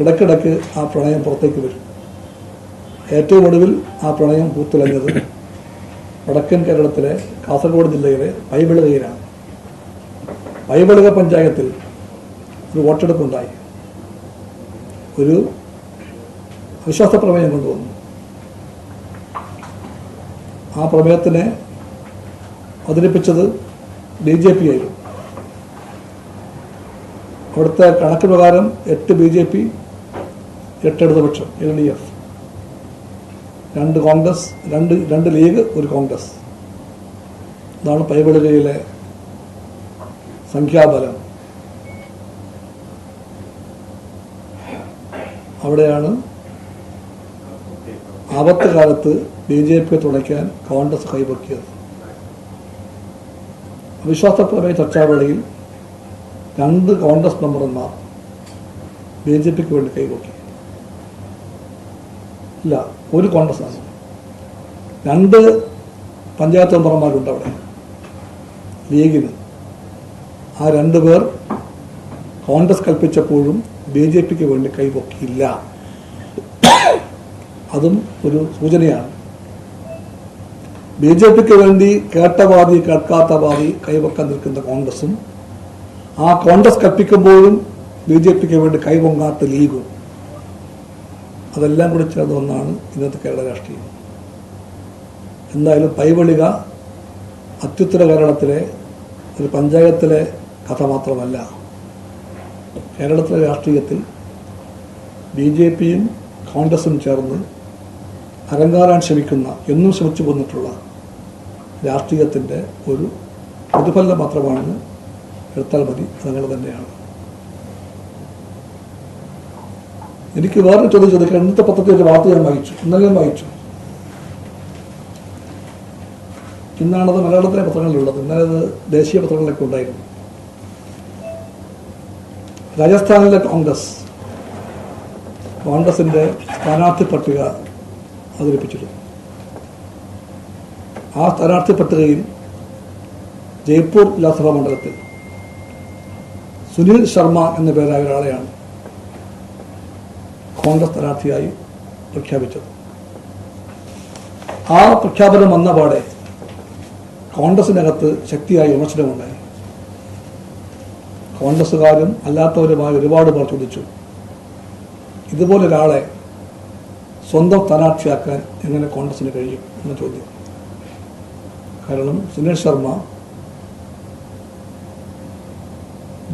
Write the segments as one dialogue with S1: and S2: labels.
S1: ഇടയ്ക്കിടയ്ക്ക് ആ പ്രണയം പുറത്തേക്ക് വരും. ഏറ്റവും ഒടുവിൽ ആ പ്രണയം പൂത്തുലഞ്ഞത് വടക്കൻ കേരളത്തിലെ കാസർഗോഡ് ജില്ലയിലെ പൈവിളുകയിലാണ് പൈവിളുക പഞ്ചായത്തിൽ ഒരു വോട്ടെടുപ്പുണ്ടായി ഒരു അവിശ്വാസ പ്രമേയം കൊണ്ടുവന്നു. ആ പ്രമേയത്തിനെ അവതരിപ്പിച്ചത് ബി ജെ പി ആയിരുന്നു. അവിടുത്തെ കണക്ക് പ്രകാരം എട്ട് ബി ജെ പി എട്ട് ഇടതുപക്ഷം എൽ ഡി എഫ് രണ്ട് കോൺഗ്രസ് രണ്ട് രണ്ട് ലീഗ് ഒരു കോൺഗ്രസ്. ഇതാണ് പൈവിളുകയിലെ സംഖ്യാബലം. അവിടെയാണ് ആപത്ത് കാലത്ത് ബി ജെ പി തുണയ്ക്കാൻ കോൺഗ്രസ് കൈപൊക്കിയത്. അവിശ്വാസ പ്രമേയ ചർച്ചാവേളയിൽ രണ്ട് കോൺഗ്രസ് മെമ്പർമാർ ബി ജെ പിക്ക് വേണ്ടി കൈപൊക്കി. ഇല്ല ഒരു കോൺഗ്രസ് ആണ്. രണ്ട് പഞ്ചായത്ത് മെമ്പർമാരുണ്ട് അവിടെ. ലീഗിന്. ആ രണ്ടു പേർ കോൺഗ്രസ് കൽപ്പിച്ചപ്പോഴും ബി ജെ പിക്ക് വേണ്ടി കൈപൊക്കിയില്ല അതും ഒരു സൂചനയാണ്. ബി ജെ പിക്ക് വേണ്ടി കേട്ട പാതി കേൾക്കാത്ത പാതി കൈവക്കാൻ നിൽക്കുന്ന കോൺഗ്രസും ആ കോൺഗ്രസ് കൽപ്പിക്കുമ്പോഴും ബി ജെ പിക്ക് വേണ്ടി കൈപൊങ്ങാത്ത ലീഗും. അതെല്ലാം കൂടി ചേർന്ന ഒന്നാണ് ഇന്നത്തെ കേരള രാഷ്ട്രീയം. എന്തായാലും പൈവളിക അത്യുത്തര കേരളത്തിലെ ഒരു പഞ്ചായത്തിലെ കഥ മാത്രമല്ല. കേരളത്തിലെ രാഷ്ട്രീയത്തിൽ ബി ജെ പിയും കോൺഗ്രസും ചേർന്ന് അലങ്കാരാൻ ശ്രമിക്കുന്ന എന്നും ശ്രമിച്ചു പോന്നിട്ടുള്ള രാഷ്ട്രീയത്തിന്റെ ഒരു പ്രതിഫലനം മാത്രമാണെന്ന് എടുത്താൽ മതി അതങ്ങനെ തന്നെയാണ്. എനിക്ക് വേറൊരു ചോദ്യം ചോദിക്കാം ഇന്നത്തെ പത്രത്തിൽ ഒരു വാർത്ത ഞാൻ വായിച്ചു? ഇന്നലെ വായിച്ചു. ഇന്നാണത് മലയാളത്തിലെ പത്രങ്ങളിലുള്ളത്. ഇന്നലെ അത് ദേശീയ പത്രങ്ങളിലൊക്കെ ഉണ്ടായിരുന്നു. രാജസ്ഥാനിലെ കോൺഗ്രസ് കോൺഗ്രസിന്റെ സ്ഥാനാർത്ഥി പട്ടിക അവതരിപ്പിച്ചിരുന്നു. ആ സ്ഥാനാർത്ഥി പട്ടികയിൽ ജയ്പൂർ ലോക്സഭാ മണ്ഡലത്തിൽ സുനിൽ ശർമ്മ എന്ന പേരായ ഒരാളെയാണ് കോൺഗ്രസ് സ്ഥാനാർത്ഥിയായി പ്രഖ്യാപിച്ചത്. ആ പ്രഖ്യാപനം വന്ന പാടെ കോൺഗ്രസിനകത്ത് ശക്തിയായ വിമർശനമുണ്ടായി. കോൺഗ്രസ്സുകാരും അല്ലാത്തവരുമായി ഒരുപാട് പേർ ചോദിച്ചു ഇതുപോലെ ഒരാളെ സ്വന്തം സ്ഥാനാർത്ഥിയാക്കാൻ എങ്ങനെ കോൺഗ്രസിന് കഴിയും? എന്ന ചോദ്യം. കാരണം സുനിൽ ശർമ്മ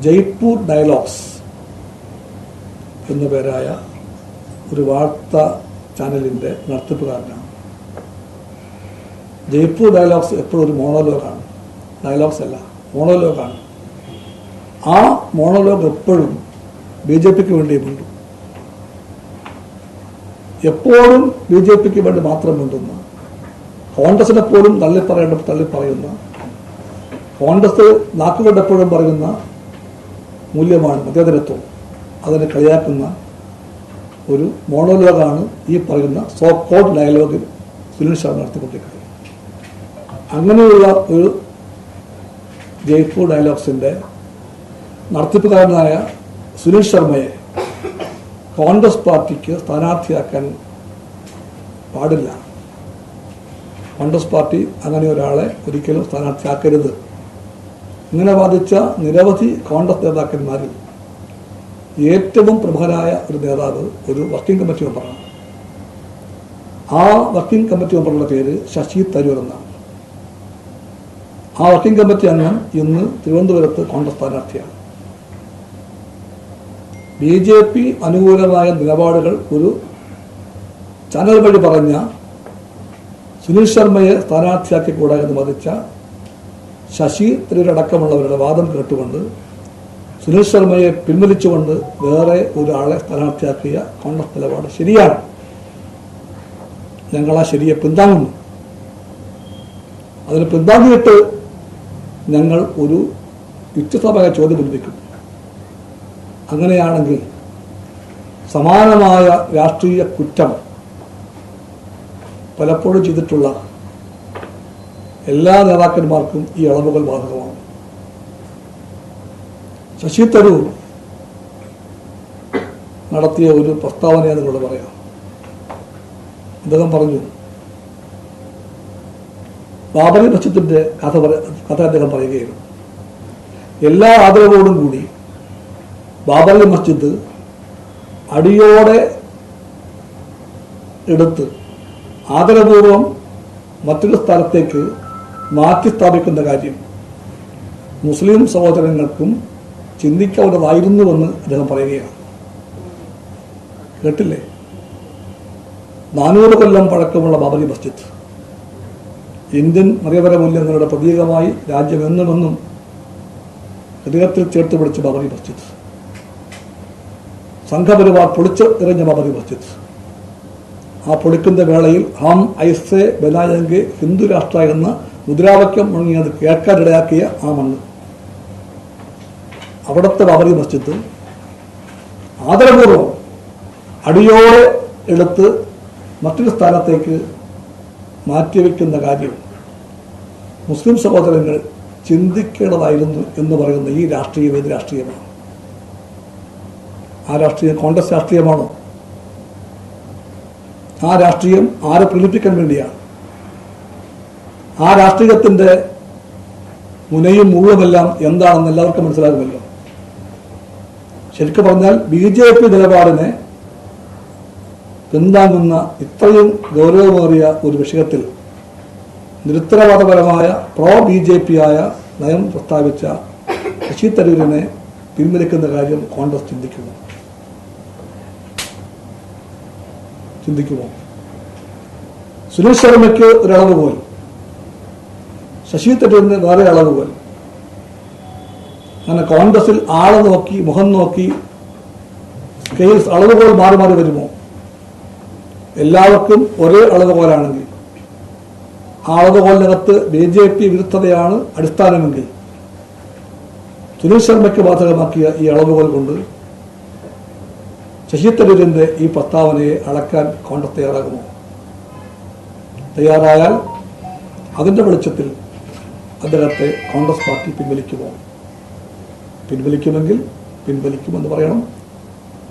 S1: ജയ്പൂർ ഡയലോഗ്സ് എന്ന പേരായ ഒരു വാർത്താ ചാനലിന്റെ നടത്തിപ്പുകാരനാണ്. ജയ്പൂർ ഡയലോഗ്സ് എപ്പോഴും ഒരു മോണോലോഗാണ്. ഡയലോഗ്സ് അല്ല മോണോലോഗാണ്. ആ മോണോലോഗ് എപ്പോഴും ബി ജെ പിക്ക് വേണ്ടി മിണ്ടും. എപ്പോഴും ബി ജെ പിക്ക് വേണ്ടി മാത്രം മിണ്ടുന്ന കോൺഗ്രസിനെ പോലും തള്ളി പറയേണ്ട തള്ളി പറയുന്ന കോൺഗ്രസ് നാക്കുകൊണ്ടെപ്പോഴും പറയുന്ന മൂല്യമാണ് മതേതരത്വം. അതിനെ കളിയാക്കുന്ന ഒരു മോണോലോഗാണ് ഈ പറയുന്ന സോ കോഡ് ഡയലോഗിൽ സുനിൽ ശർമ്മ നടത്തിക്കൊണ്ടിരിക്കുന്നത്. അങ്ങനെയുള്ള ഒരു ജയ്പൂർ ഡയലോഗ്സിന്റെ നടത്തിപ്പുകാരനായ സുനിൽ ശർമ്മയെ കോൺഗ്രസ് പാർട്ടിക്ക് സ്ഥാനാർത്ഥിയാക്കാൻ പാടില്ല. കോൺഗ്രസ് പാർട്ടി അങ്ങനെ ഒരാളെ ഒരിക്കലും സ്ഥാനാർത്ഥിയാക്കരുത്. ഇങ്ങനെ വാദിച്ച നിരവധി കോൺഗ്രസ് നേതാക്കന്മാരിൽ ഏറ്റവും പ്രമുഖനായ ഒരു നേതാവ് ഒരു വർക്കിംഗ് കമ്മിറ്റി മെമ്പറാണ്. ആ വർക്കിംഗ് കമ്മിറ്റി മെമ്പറുടെ പേര് ശശി തരൂർ എന്നാണ്. ആ വർക്കിംഗ് കമ്മിറ്റി അംഗം ഇന്ന് തിരുവനന്തപുരത്ത് കോൺഗ്രസ് സ്ഥാനാർത്ഥിയാണ്. ബി ജെ പി അനുകൂലമായ നിലപാടുകൾ ഒരു ചാനൽ വഴി പറഞ്ഞ സുനിൽ ശർമ്മയെ സ്ഥാനാർത്ഥിയാക്കി കൂടാ എന്ന് വധിച്ച ശശി തരൂരടക്കമുള്ളവരുടെ വാദം കേട്ടുകൊണ്ട് സുനിൽ ശർമ്മയെ പിൻവലിച്ചുകൊണ്ട് വേറെ ഒരാളെ സ്ഥാനാർത്ഥിയാക്കിയ കോൺഗ്രസ് നിലപാട് ശരിയാണ്. ഞങ്ങൾ ആ ശരിയെ പിന്താങ്ങുന്നു. അതിന് പിന്താങ്ങിയിട്ട് ഞങ്ങൾ ഒരു യുക്തിസഭയ ചോദ്യം ഉന്നയിക്കും. അങ്ങനെയാണെങ്കിൽ സമാനമായ രാഷ്ട്രീയ കുറ്റം പലപ്പോഴും ചെയ്തിട്ടുള്ള എല്ലാ നേതാക്കന്മാർക്കും ഈ ഇളവുകൾ ബാധകമാണ്. ശശി തരൂർ നടത്തിയ ഒരു പ്രസ്താവനയാണ് നിങ്ങളോട് പറയാം. അദ്ദേഹം പറഞ്ഞു ബാബറി മസ്ജിദിന്റെ കഥ കഥ അദ്ദേഹം പറയുകയായിരുന്നു. എല്ലാ ആദരവോടും കൂടി ബാബറി മസ്ജിദ് അടിയോടെ എടുത്ത് ആദരപൂർവം മറ്റൊരു സ്ഥലത്തേക്ക് മാറ്റി സ്ഥാപിക്കുന്ന കാര്യം മുസ്ലിം സഹോദരങ്ങൾക്കും ചിന്തിക്കാവുന്നതായിരുന്നുവെന്ന് അദ്ദേഹം പറയുകയാണ്. കേട്ടില്ലേ? നാനൂറ് കൊല്ലം പഴക്കമുള്ള ബാബരി മസ്ജിദ്. ഇന്ത്യൻ മതപര മൂല്യങ്ങളുടെ പ്രതീകമായി രാജ്യമെന്നുമെന്നും ഹൃദയത്തിൽ ചേർത്ത് പിടിച്ച ബാബരി മസ്ജിദ്. സംഘപരിവാർ പൊളിച്ച് എറിഞ്ഞ ബാബരി മസ്ജിദ്. ആ പൊളിക്കുന്ന വേളയിൽ ഹം ഐസെ ബനായങ്കെ ഹിന്ദു രാഷ്ട്ര എന്ന മുദ്രാവാക്യം മുഴങ്ങിയത് കേൾക്കാനിടയാക്കിയ ആ മണ്ണ്. അവിടുത്തെ ബാബറി മസ്ജിദ് ആദരപൂർവം അടിയോടെ എടുത്ത് മറ്റൊരു സ്ഥാനത്തേക്ക് മാറ്റിവെക്കുന്ന കാര്യം മുസ്ലിം സഹോദരങ്ങൾ ചിന്തിക്കേണ്ടതായിരുന്നു എന്ന് പറയുന്ന ഈ രാഷ്ട്രീയം ഏത് രാഷ്ട്രീയമാണ്? ആ രാഷ്ട്രീയം കോൺഗ്രസ് രാഷ്ട്രീയമാണോ? ആ രാഷ്ട്രീയം ആരെ പ്രീണിപ്പിക്കാൻ വേണ്ടിയാണ് ആ രാഷ്ട്രീയത്തിന്റെ മുനയും മുള്ളുമെല്ലാം എന്താണെന്ന് എല്ലാവർക്കും മനസ്സിലാകുമല്ലോ. ശരിക്കും പറഞ്ഞാൽ ബി ജെ പി നിലപാടിനെ പിന്താങ്ങുന്ന ഇത്രയും ഗൗരവമേറിയ ഒരു വിഷയത്തിൽ നിരുത്തരവാദപരമായ പ്രോ ബി ജെ പി ആയ നയം പ്രസ്താവിച്ച ശശി തരൂരിനെ പിൻവലിക്കുന്ന കാര്യം കോൺഗ്രസ് ചിന്തിക്കുന്നു ചിന്തിക്കുമോ? സുരേഷ് ശർമ്മയ്ക്ക് ഒരളവ് പോലും. ശശി തരൂരിന് വേറെ അളവുകോൽ അങ്ങനെ കോൺഗ്രസിൽ ആളെ നോക്കി മുഖം നോക്കി സ്കെയിൽസ് അളവുകോൽ മാറി മാറി വരുമോ? എല്ലാവർക്കും ഒരേ അളവുകോലാണെങ്കിൽ. ആ അളവുകോലിനകത്ത് ബി ജെ പി വിരുദ്ധതയാണ് അടിസ്ഥാനമെങ്കിൽ. സുനിൽ ശർമ്മയ്ക്ക് ബാധകമാക്കിയ ഈ അളവുകോൽ കൊണ്ട് ശശി തരൂരിന്റെ ഈ പ്രസ്താവനയെ അളക്കാൻ കോൺഗ്രസ് തയ്യാറാകുമോ? തയ്യാറായാൽ അതിന്റെ വെളിച്ചത്തിൽ അദ്ദേഹത്തെ കോൺഗ്രസ് പാർട്ടി പിൻവലിക്കുമോ? പിൻവലിക്കുമെങ്കിൽ പിൻവലിക്കുമെന്ന് പറയണം.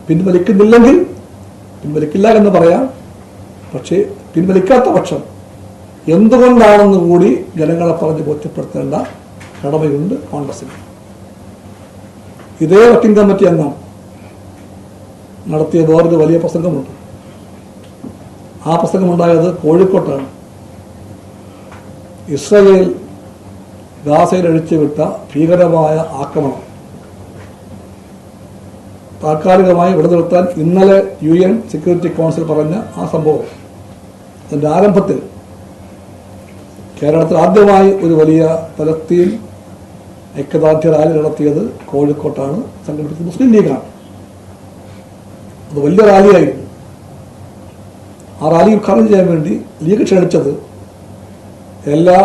S1: പിൻവലിക്കുന്നില്ലെങ്കിൽ പിൻവലിക്കില്ല എന്ന് പറയാം. പക്ഷേ പിൻവലിക്കാത്ത പക്ഷം എന്തുകൊണ്ടാണെന്ന് കൂടി ജനങ്ങളെ പറഞ്ഞ് ബോധ്യപ്പെടുത്തേണ്ട കടമയുണ്ട് കോൺഗ്രസിന് ഇതേ വർക്കിംഗ് കമ്മിറ്റി അംഗം നടത്തിയ വേറൊരു വലിയ പ്രസംഗമുണ്ട്. ആ പ്രസംഗമുണ്ടായത് കോഴിക്കോട്ടാണ്. ഇസ്രയേൽ ഗാസയിൽ അഴിച്ചുവിട്ട ഭീകരമായ ആക്രമണം. താൽക്കാലികമായി ഇവിടെ നിർത്താൻ ഇന്നലെ യു എൻ സെക്യൂരിറ്റി കൗൺസിൽ പറഞ്ഞ ആ സംഭവം. അതിന്റെ ആരംഭത്തിൽ കേരളത്തിൽ ആദ്യമായി ഒരു വലിയ ഫലസ്തീൻ ഐക്യദാർഢ്യ റാലി നടത്തിയത് കോഴിക്കോട്ടാണ്. സംഘടിപ്പിച്ചത് മുസ്ലിം ലീഗാണ്. അത് വലിയ റാലിയായിരുന്നു. ആ റാലി ഉദ്ഘാടനം ചെയ്യാൻ വേണ്ടി ലീഗ് ക്ഷണിച്ചത് എല്ലാ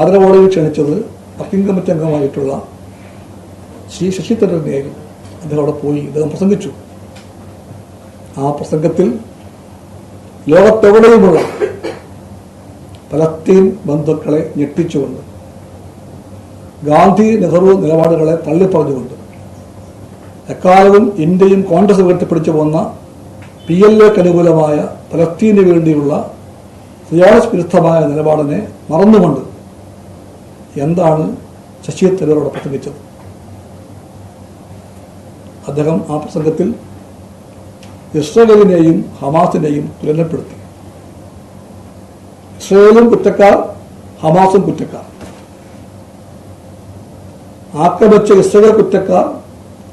S1: ആദരവോടെയും ക്ഷണിച്ചത് വർക്കിംഗ് കമ്മിറ്റി അംഗമായിട്ടുള്ള ശ്രീ ശശി തരൂരിനെയായിരുന്നു. അദ്ദേഹം അവിടെ പോയി അദ്ദേഹം പ്രസംഗിച്ചു. ആ പ്രസംഗത്തിൽ ലോകത്തെവിടെയുമുള്ള പലസ്തീൻ ബന്ധുക്കളെ ഞെട്ടിച്ചുകൊണ്ട് ഗാന്ധി നെഹ്റു നിലപാടുകളെ തള്ളിപ്പറഞ്ഞുകൊണ്ട് എക്കാലവും ഇന്ത്യയും കോൺഗ്രസ് ഉയർത്തിപ്പിടിച്ചു പോന്ന പി എൽ എക്ക് അനുകൂലമായ പലസ്തീന് വേണ്ടിയുള്ള സിയാസ് വിരുദ്ധമായ നിലപാടിനെ മറന്നുകൊണ്ട് എന്താണ് ശശി തരൂരോട് പ്രസംഗിച്ചത്? അദ്ദേഹം ആ പ്രസംഗത്തിൽ ഇസ്രയേലിനെയും ഹമാസിനെയും തുലനപ്പെടുത്തി. ഇസ്രയേലും കുറ്റക്കാർ ഹമാസും കുറ്റക്കാർ. ആക്രമിച്ച ഇസ്രയേൽ കുറ്റക്കാർ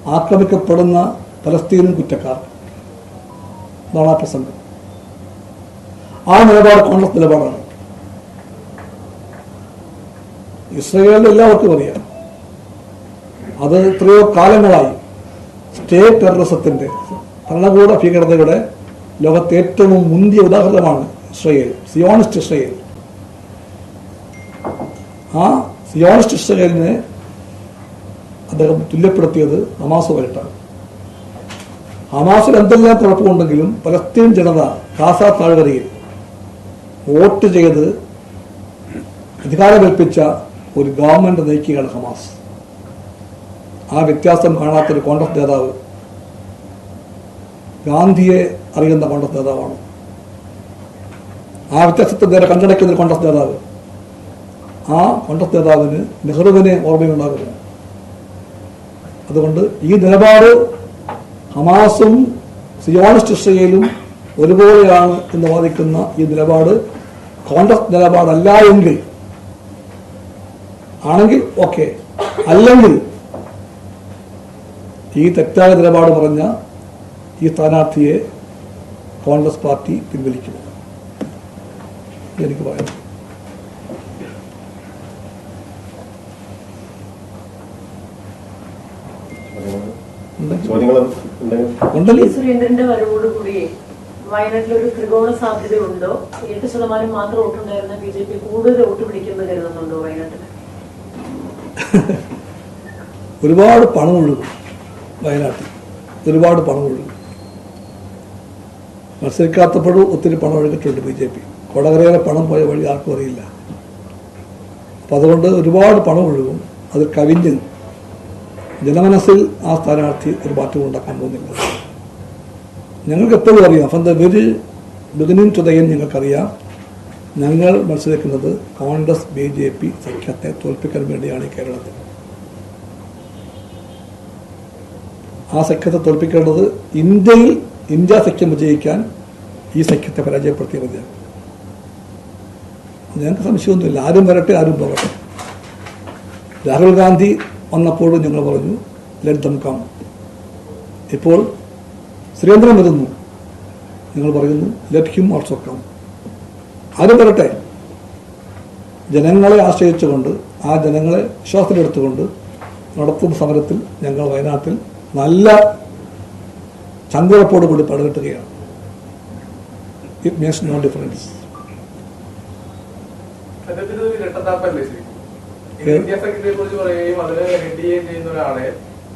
S1: ആക്രമിക്കപ്പെടുന്ന പലസ്തീനും കുറ്റക്കാർ. എന്നാണ് ആ പ്രസംഗം. ആ നിലപാട് കോൺഗ്രസ് നിലപാടാണ്. ഇസ്രയേലിൽ എല്ലാവർക്കും അറിയാം. അത് എത്രയോ കാലങ്ങളായി സ്റ്റേറ്റ് ടെററിസത്തിന്റെ ഭരണകൂട ഭീകരതയുടെ ലോകത്തെ ഏറ്റവും മുന്തിയ ഉദാഹരണമാണ് ഇസ്രയേൽ സിയോണിസ്റ്റ് ഇസ്രയേൽ. ആ സിയോണിസ്റ്റ് ഇസ്രയേലിനെ അദ്ദേഹം തുല്യപ്പെടുത്തിയത് ഹമാസുമായിട്ടാണ്. ഹമാസിൽ എന്തെല്ലാം കുഴപ്പമുണ്ടെങ്കിലും പലസ്തീൻ ജനത കാസ താഴ്വരയിൽ വോട്ട് ചെയ്ത് അധികാരമേൽപ്പിച്ച ഒരു ഗവൺമെന്റ് നയിക്കുകയാണ് ഹമാസ്. ആ വ്യത്യാസം കാണാത്തൊരു കോൺഗ്രസ് നേതാവ് ഗാന്ധിയെ അറിയുന്ന കോൺഗ്രസ് നേതാവാണ്. ആ വ്യത്യാസത്തെ നേരെ കണ്ടടയ്ക്കുന്ന ഒരു കോൺഗ്രസ് നേതാവ്. ആ കോൺഗ്രസ് നേതാവിന് നെഹ്റുവിനെ ഓർമ്മയുണ്ടാകുന്നു. അതുകൊണ്ട് ഈ നിലപാട് ഹമാസും സിയോണിസ്റ്റ് ഇസ്രയേലും ഒരുപോലെയാണ് എന്ന് വാദിക്കുന്ന ഈ നിലപാട് കോൺഗ്രസ് നിലപാടല്ല എങ്കിൽ ആണെങ്കിൽ ഓക്കെ. അല്ലെങ്കിൽ ഈ തെറ്റായ നിലപാട് പറഞ്ഞ ഈ സ്ഥാനാർത്ഥിയെ കോൺഗ്രസ് പാർട്ടി പിൻവലിക്കും എനിക്ക് പറയാം.
S2: സുരേന്ദ്രന്റെ വരവോടുകൂടി വയനാട്ടിൽ ഒരു ത്രികോണ സാധ്യതയുണ്ടോ? എട്ട് ശതമാനം മാത്രം വോട്ടുണ്ടായിരുന്ന ബി ജെ പി കൂടുതൽ വോട്ട് പിടിക്കുമെന്ന് കരുതുന്നുണ്ടോ വയനാട്ടിൽ?
S1: ഒരുപാട് പണം ഒഴുകും വയനാട്ടിൽ. ഒരുപാട് പണം ഒഴുകും മത്സരിക്കാത്തപ്പോഴും ഒത്തിരി പണം ഒഴുകിയിട്ടുണ്ട് ബി ജെ പി. കൊടകരയിലെ പണം പോയ വഴി ആർക്കും അറിയില്ല. അപ്പം അതുകൊണ്ട് ഒരുപാട് പണം ഒഴുകും. അത് കവിഞ്ഞ് ജനമനസ്സിൽ ആ സ്ഥാനാർത്ഥി ഒരു മാറ്റം ഉണ്ടാക്കാൻ പോകുന്നില്ല. ഞങ്ങൾക്ക് എപ്പോഴും അറിയാം. അപ്പം the very beginning to day one ഞങ്ങൾക്കറിയാം. ഞങ്ങൾ മത്സരിക്കുന്നത് കോൺഗ്രസ് ബി ജെ പി സഖ്യത്തെ തോൽപ്പിക്കാൻ വേണ്ടിയാണ് കേരളത്തിൽ. ആ സഖ്യത്തെ തോൽപ്പിക്കേണ്ടത് ഇന്ത്യയിൽ ഇന്ത്യ സഖ്യം വിജയിക്കാൻ ഈ സഖ്യത്തെ പരാജയപ്പെടുത്തിയ മതിയാണ് ഞങ്ങൾക്ക് സംശയമൊന്നുമില്ല. ആരും വരട്ടെ ആരും പോകട്ടെ. രാഹുൽ ഗാന്ധി വന്നപ്പോഴും ഞങ്ങൾ പറഞ്ഞു ലെറ്റ് ദം ഇപ്പോൾ സുരേന്ദ്രൻ വരുന്നു. നിങ്ങൾ പറയുന്നു ലെറ്റ് ഹിം ഓൾസോ ആരും വരട്ടെ. ജനങ്ങളെ ആശ്രയിച്ചുകൊണ്ട് ആ ജനങ്ങളെ വിശ്വാസത്തിലെടുത്തുകൊണ്ട് നടത്തുന്ന സമരത്തിൽ ഞങ്ങൾ വയനാട്ടിൽ നല്ല ചങ്കുറപ്പോട് കൂടി പടകെട്ടുകയാണ്. ഇറ്റ് മീൻസ് നോ ഡിഫറൻസ്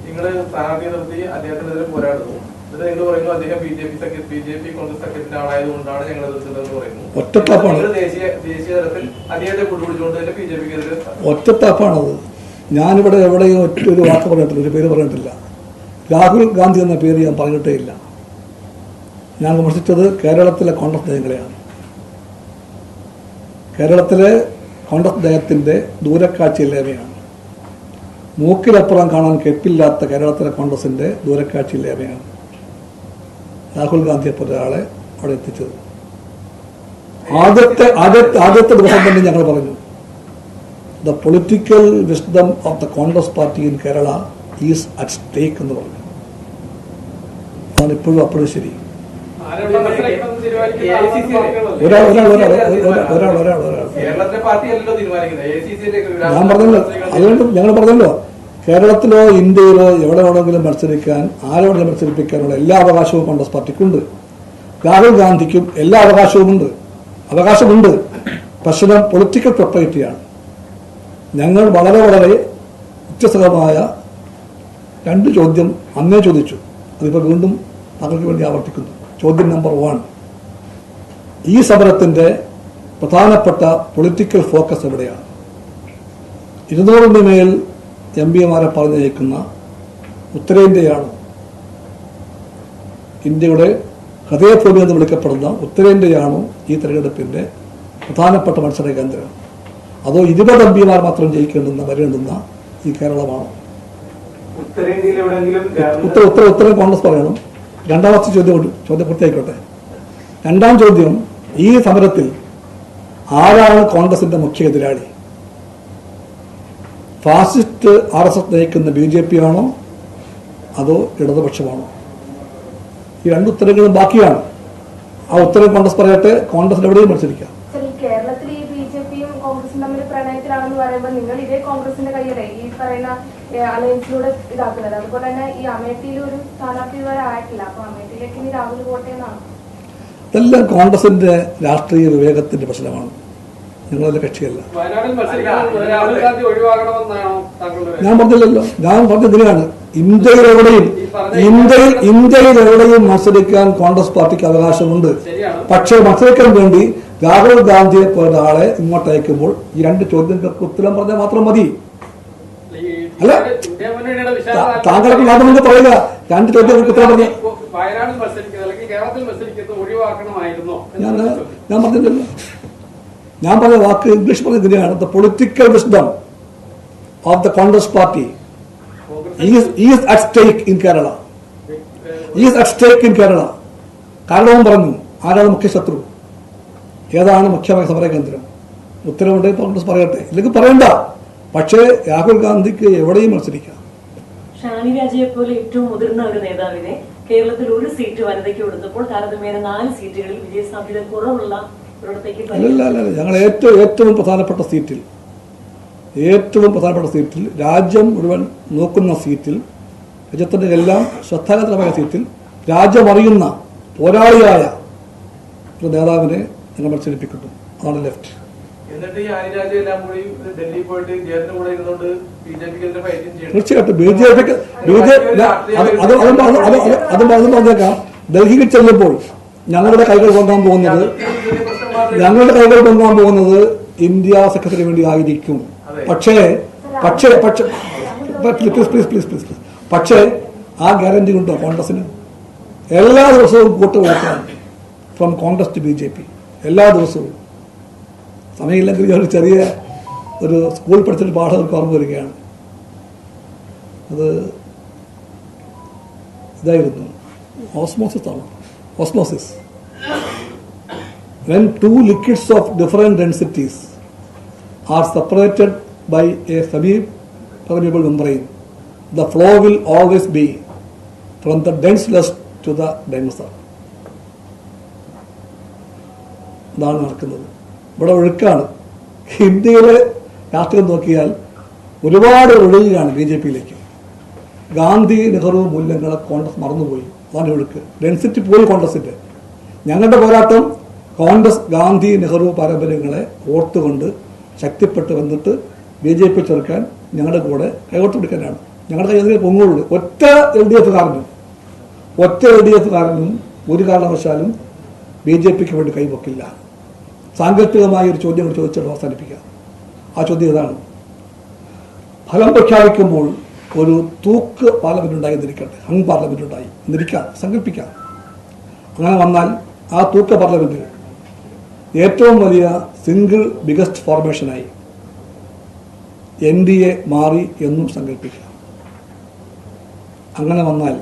S3: നിങ്ങൾ സ്ഥാനാർത്ഥി നിർത്തി അദ്ദേഹത്തിനെതിരെ പോരാടുന്നു.
S1: ഒറ്റത്താപ്പാണത്. ഞാനിവിടെ എവിടെയും ഒറ്റ ഒരു വാക്ക് പറഞ്ഞിട്ടില്ല ഒരു പേര് പറഞ്ഞിട്ടില്ല. രാഹുൽ ഗാന്ധി എന്ന പേര് ഞാൻ പറഞ്ഞിട്ടേ ഇല്ല. ഞാൻ വിമർശിച്ചത് കേരളത്തിലെ കോൺഗ്രസ് നയങ്ങളെയാണ് കേരളത്തിലെ കോൺഗ്രസ് നയത്തിന്റെ ദൂരക്കാഴ്ചയില്ലായ്മയാണ് മൂക്കിലപ്പുറം കാണാൻ കെപ്പില്ലാത്ത കേരളത്തിലെ കോൺഗ്രസിന്റെ ദൂരക്കാഴ്ചയില്ലായ്മയാണ് രാഹുൽ ഗാന്ധിയെ പോലെ ഒരാളെ അവിടെ എത്തിച്ചത്. ആദ്യത്തെ ആദ്യത്തെ ആദ്യത്തെ ദിവസം തന്നെ ഞങ്ങൾ പറഞ്ഞു the political wisdom of the Congress party in Kerala is at stake എന്ന് പറഞ്ഞു അതാണ് ഇപ്പോഴും അപ്പോഴും ശരി ഒരാൾ ഒരാൾ ഒരാൾ ഒരാൾ ഒരാൾ ഞാൻ പറഞ്ഞല്ലോ അതുകൊണ്ട് ഞങ്ങൾ പറഞ്ഞല്ലോ കേരളത്തിലോ ഇന്ത്യയിലോ എവിടെ വേണമെങ്കിലും മത്സരിക്കാൻ ആരെ വേണമെങ്കിലും മത്സരിപ്പിക്കാനുള്ള എല്ലാ അവകാശവും കോൺഗ്രസ് പാർട്ടിക്കുണ്ട് രാഹുൽ ഗാന്ധിക്കും എല്ലാ അവകാശവുമുണ്ട് അവകാശമുണ്ട് പ്രശ്നം പൊളിറ്റിക്കൽ പ്രൊപ്പറേറ്റിയാണ് ഞങ്ങൾ വളരെ വളരെ വ്യത്യസ്തമായ രണ്ട് ചോദ്യം അന്നേ ചോദിച്ചു. അതിപ്പോൾ വീണ്ടും താങ്കൾക്ക് വേണ്ടി ആവർത്തിക്കുന്നു. ചോദ്യം നമ്പർ വൺ. ഈ സമരത്തിന്റെ പ്രധാനപ്പെട്ട പൊളിറ്റിക്കൽ ഫോക്കസ് എവിടെയാണ്? ഇരുന്നൂറിന് മേൽ എം പിമാരെ പറഞ്ഞയക്കുന്ന ഉത്തരേന്ത്യയാണ് ഇന്ത്യയുടെ ഹൃദയഭൂമി എന്ന് വിളിക്കപ്പെടുന്ന ഉത്തരേന്ത്യയാണോ ഈ തെരഞ്ഞെടുപ്പിന്റെ പ്രധാനപ്പെട്ട മത്സര കേന്ദ്രം. അതോ ഇരുപത് എം പിമാർ മാത്രം ജയിക്കേണ്ടുന്ന വരേണ്ടുന്ന ഈ കേരളമാണോ.
S3: ഉത്തരേന്ത്യയിൽ എവിടെയെങ്കിലും
S1: ഉത്തര ഉത്തര ഉത്തരം കോൺഗ്രസ് പറയണം. രണ്ടാമത്തെ ചോദ്യം ചോദ്യം പൂർത്തിയായിക്കോട്ടെ. രണ്ടാം ചോദ്യം ഈ സമരത്തിൽ ആരാണ് കോൺഗ്രസിന്റെ മുഖ്യ എതിരാളി ഫാസിസ്റ്റ് ആർ എസ് എസ് നയിക്കുന്ന ബി ജെ പി ആണോ? അതോ ഇടതുപക്ഷമാണോ? ഈ രണ്ട് ഉത്തരങ്ങളും ബാക്കിയാണ്. ആ ഉത്തരം കോൺഗ്രസ് പറയട്ടെ. കോൺഗ്രസിന് എവിടെയും മത്സരിക്കാം.
S4: സർ, ഈ കേരളത്തിൽ ഈ ബി ജെ പിയും കോൺഗ്രസും തമ്മിൽ പ്രണയത്തിലാണെന്ന് പറയുമ്പോൾ നിങ്ങൾ ഇതേ കോൺഗ്രസിന്റെ കയ്യല്ലേ? ഈ പറയുന്ന അലയൻസിലൂടെ ഇതാക്കുന്നത്. അതുപോലെ തന്നെ ഈ അമേഠിയിൽ ഒരു സ്ഥാനാർത്ഥി ഇതുവരെ ആയിട്ടില്ല. അപ്പൊ അമേഠിയിലേക്ക് ഇനി രാഹുൽ പോട്ടെ എന്നാണ്.
S1: ഇതെല്ലാം കോൺഗ്രസിന്റെ രാഷ്ട്രീയ വിവേകത്തിന്റെ പ്രശ്നമാണ്. ഞങ്ങളുടെ കക്ഷിയല്ല.
S5: വയനാട്ടിൽ മത്സരിക്കുന്നത് ഗാന്ധി ഒഴിവാക്കണമെന്നാണോ താങ്കളുടെ
S1: ഞാൻ പറഞ്ഞില്ലല്ലോ. ഞാൻ പറഞ്ഞതിനാണ് ഇന്ത്യയിൽ എവിടെയും ഇന്ത്യയിൽ ഇന്ത്യയിൽ എവിടെയും മത്സരിക്കാൻ കോൺഗ്രസ് പാർട്ടിക്ക് അവകാശമുണ്ട്.
S5: ശരിയാണ്.
S1: പക്ഷേ മത്സരിക്കാൻ വേണ്ടി രാഹുൽ ഗാന്ധിയെ പോലെ ആളെ ഇങ്ങോട്ട് അയക്കുമ്പോൾ ഈ രണ്ട് ചോദ്യങ്ങൾക്ക് ഉത്തരം പറഞ്ഞാൽ മാത്രം മതി. അല്ല. താങ്കൾക്ക് യാതൊന്നും പറയുക. രണ്ട് ചോദ്യം ഉത്തരം പറഞ്ഞു. ഞാൻ ഞാൻ പറഞ്ഞില്ലല്ലോ. ഞാൻ പറഞ്ഞ വാക്ക് ഇംഗ്ലീഷ് പറഞ്ഞ ഇതിനെയാണ് the political wisdom of the Congress party is at stake in Kerala is at stake in Kerala കാരണവും പറഞ്ഞു. ആരാണ് മുഖ്യ ശത്രു? ഏതാണ് മുഖ്യമായ സമര കേന്ദ്രം ഉത്തരവുണ്ടെങ്കിൽ കോൺഗ്രസ് പറയട്ടെ. ഇല്ലെങ്കിൽ പറയണ്ട. പക്ഷേ രാഹുൽ ഗാന്ധിക്ക് എവിടെയും മത്സരിക്കാം.
S2: ഷാനി രാജയെ പോലെ ഏറ്റവും മുതിർന്ന ഒരു നേതാവിനെ കേരളത്തിൽ ഒരു സീറ്റ് വനിതയ്ക്ക് കൊടുത്തപ്പോൾ താരതമ്യേന നാല് സീറ്റുകളിൽ വിജയസാധ്യത കുറവുള്ള ഒരിടത്തേക്ക്
S1: അല്ലല്ല അല്ല അല്ല. ഞങ്ങൾ ഏറ്റവും ഏറ്റവും പ്രധാനപ്പെട്ട സീറ്റിൽ ഏറ്റവും പ്രധാനപ്പെട്ട സീറ്റിൽ രാജ്യം മുഴുവൻ നോക്കുന്ന സീറ്റിൽ രാജ്യത്തിന്റെ എല്ലാം ശ്രദ്ധാകേന്ദ്രമായ സീറ്റിൽ രാജ്യം അറിയുന്ന പോരാളിയായ ഒരു നേതാവിനെ ഞങ്ങൾ മത്സരിപ്പിക്കുന്നു. അതാണ് ലെഫ്റ്റ്.
S3: എന്നിട്ട് ഈ എല്ലാം കൂടി ഡൽഹി പോയിട്ട് ഇദ്ദേഹത്തിന്റെ കൂടെ ഇരുന്നുകൊണ്ട് ബി ജെ പിക്ക്
S1: തീർച്ചയായിട്ടും. ബി ജെ പിക്ക് ബി ജെ അതും അതും പറഞ്ഞേക്കാം. ഡൽഹിയിൽ ചെല്ലുമ്പോൾ ഞങ്ങളുടെ കൈകൾ കൊണ്ടാൻ പോകുന്നത് ഞങ്ങളുടെ കൈകൾ കൊണ്ടാൻ പോകുന്നത് ഇന്ത്യ സെക്രട്ടറി വേണ്ടി ആയിരിക്കും പക്ഷേ പക്ഷേ പക്ഷേ please please please please please പക്ഷേ ആ ഗ്യാരണ്ടി ഉണ്ടോ കോൺഗ്രസിന് എല്ലാ ദിവസവും കൂട്ടുകൂട്ടാണ് from Congress to B J P എല്ലാ ദിവസവും. സമയമില്ലെങ്കിൽ ഞാൻ ചെറിയ ഒരു സ്കൂൾ പഠിച്ചിട്ട് പാഠം എനിക്ക് ഓർമ്മ വരികയാണ് അത് ഇതായിരുന്നു ഓസ്മോസിസ് ആണ് osmosis when two liquids of different densities are separated by a semi-permeable membrane, the flow will always be from the densest to the denser. ഇതാണ് നടക്കുന്നത് ഇവിടെ ഒഴുക്കാണ്. ഹിന്ദിയിലെ രാഷ്ട്രീയം നോക്കിയാൽ ഒരുപാട് ഒഴുകുകയാണ് ബി ജെ പിയിലേക്ക്. ഗാന്ധി നെഹ്റു മൂല്യങ്ങളെ കോൺഗ്രസ് മറന്നുപോയി. അതാണ് ഒഴുക്ക്. ഡെൻസിറ്റി പോയി കോൺഗ്രസിന്റെ ഞങ്ങളുടെ പോരാട്ടം കോൺഗ്രസ് ഗാന്ധി നെഹ്റു പാരമ്പര്യങ്ങളെ ഓർത്തുകൊണ്ട് ശക്തിപ്പെട്ട് വന്നിട്ട് ബി ജെ പി ചെറുക്കാൻ ഞങ്ങളുടെ കൂടെ കൈകോട്ട് പിടിക്കാനാണ്. ഞങ്ങളുടെ കയ്യിൽ പൊങ്ങുള്ളൂ ഒറ്റ എൽ ഡി എഫുകാരനും ഒറ്റ എൽ ഡി എഫുകാരനും ഒരു കാരണവശാലും ബി ജെ പിക്ക് വേണ്ടി കൈവക്കില്ല സാങ്കല്പികമായ ഒരു ചോദ്യം ചോദിച്ചിട്ട് അവസാനിപ്പിക്കാം. ആ ചോദ്യം ഇതാണ്. ഫലം പ്രഖ്യാപിക്കുമ്പോൾ ഒരു തൂക്ക് പാർലമെന്റ് ഉണ്ടായി എന്നിരിക്കട്ടെ. ഹങ് പാർലമെന്റ് ഉണ്ടായി എന്നിരിക്കാം. സങ്കല്പിക്കാം. അങ്ങനെ വന്നാൽ ആ തൂക്ക പാർലമെന്റിൽ ഏറ്റവും വലിയ സിംഗിൾ ബിഗസ്റ്റ് ഫോർമേഷനായി എൻ ഡി എ മാറി എന്നും സങ്കല്പിക്കാം. അങ്ങനെ വന്നാൽ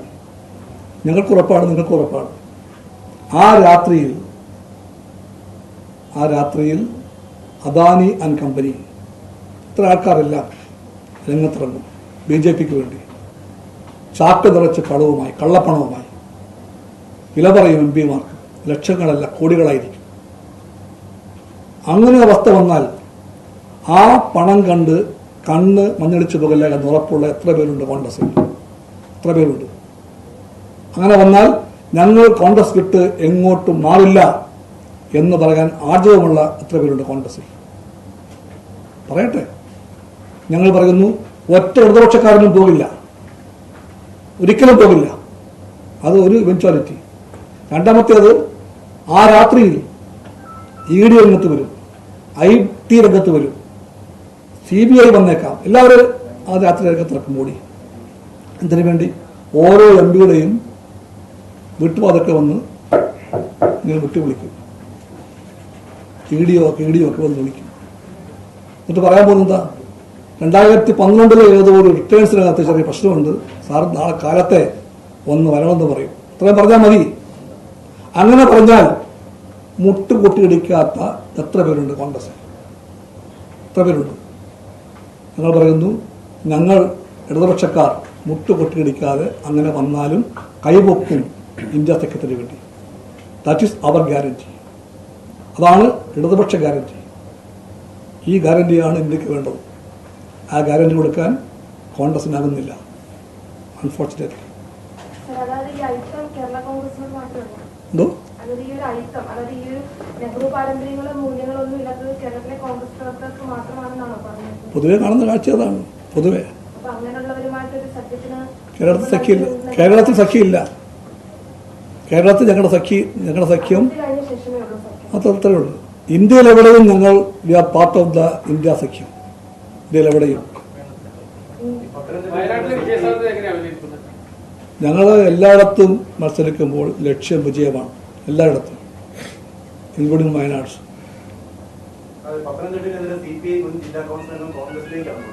S1: ഞങ്ങൾക്ക് ഉറപ്പാണ് നിങ്ങൾക്ക് ഉറപ്പാണ്. ആ രാത്രിയിൽ ആ രാത്രിയിൽ അദാനി ആൻഡ് കമ്പനി. ഇത്ര ആൾക്കാരെല്ലാം രംഗത്തിറങ്ങും. ബി ജെ പിക്ക് വേണ്ടി. ചാക്ക് നിറച്ച് കളവുമായി കള്ളപ്പണവുമായി. വില പറയും എം പിമാർക്ക്. ലക്ഷങ്ങളല്ല കോടികളായിരിക്കും. അങ്ങനെ അവസ്ഥ വന്നാൽ ആ പണം കണ്ട് കണ്ണ് മഞ്ഞളിച്ചു പോകില്ല എന്ന് ഉറപ്പുള്ള എത്ര പേരുണ്ട് കോൺഗ്രസിൽ? എത്ര പേരുണ്ട്? അങ്ങനെ വന്നാൽ ഞങ്ങൾ കോൺഗ്രസ് വിട്ട് എങ്ങോട്ടും മാറില്ല. എന്ന് പറയാൻ ആർജവമുള്ള എത്ര പേരുണ്ട് കോൺഗ്രസിൽ പറയട്ടെ. ഞങ്ങൾ പറയുന്നു ഒറ്റ ഇടതുപക്ഷക്കാരനും പോകില്ല. ഒരിക്കലും പോകില്ല. അത് ഒരു ഇവൻച്വാലിറ്റി രണ്ടാമത്തേത് ആ രാത്രിയിൽ ഇ ഡി രംഗത്ത് വരും. ഐ ടി രംഗത്ത് വരും. സി ബി ഐ വന്നേക്കാം. എല്ലാവരും ആ രാത്രി രംഗത്ത് ഇറക്കും മോഡി. എന്തിനു വേണ്ടി? ഓരോ എം പിയുടെയും വിട്ടുപാതൊക്കെ വന്ന് നിങ്ങൾ വിട്ടു വിളിക്കും കീടിയോ ഒക്കെ വന്ന് വിളിക്കും. എന്നിട്ട് പറയാൻ പോകുന്നത് രണ്ടായിരത്തി പന്ത്രണ്ടിലെ ഏതോ ഒരു റിട്ടേൺസിനകത്ത് ചെറിയ പ്രശ്നമുണ്ട്. സാർ നാളെ കാലത്തെ ഒന്ന് വരണമെന്ന് പറയും. അത്രയും പറഞ്ഞാൽ മതി. അങ്ങനെ പറഞ്ഞാൽ മുട്ടുകൊട്ടിയിടിക്കാത്ത എത്ര പേരുണ്ട് കോൺഗ്രസ് എത്ര പേരുണ്ട്? ഞങ്ങൾ പറയുന്നു ഞങ്ങൾ ഇടതുപക്ഷക്കാർ മുട്ടുകൊട്ടിയിടിക്കാതെ അങ്ങനെ വന്നാലും കൈപൊക്കും ഇന്ത്യ സഖ്യത്തിന് വേണ്ടി ദാറ്റ് ഈസ് അവർ ഗ്യാരണ്ടി അതാണ് ഇടതുപക്ഷ ഗ്യാരണ്ടി ഈ ഗ്യാരണ്ടിയാണ് ഇന്ത്യയ്ക്ക് വേണ്ടത്. ആ ഗ്യാരണ്ടി കൊടുക്കാൻ കോൺഗ്രസിനാകുന്നില്ല. അൺഫോർച്ചുനേറ്റ്ലി എന്തോ? പൊതുവെ കാണുന്ന കാഴ്ച അതാണ്. പൊതുവെ. കേരളത്തിൽ സഖ്യമില്ല കേരളത്തിൽ സഖ്യമില്ല കേരളത്തിൽ ഞങ്ങളുടെ സഖ്യ ഞങ്ങളുടെ സഖ്യം
S4: അതത്രേ ഉള്ളൂ
S1: ഇന്ത്യയിലെവിടെയും ഞങ്ങൾ we are part of the India സഖ്യം
S5: ഇന്ത്യയിലെവിടെയും.
S1: ഞങ്ങൾ എല്ലായിടത്തും മത്സരിക്കുമ്പോൾ ലക്ഷ്യം വിജയമാണ്. എല്ലായിടത്തും. ഇൻക്ലൂഡിങ് വയനാട്
S3: പത്തനംതിട്ടയിലെതിരെ സി പി ഐ മുൻ ജില്ലാ കോൺഗ്രസ് കോൺഗ്രസിലേക്കാണ്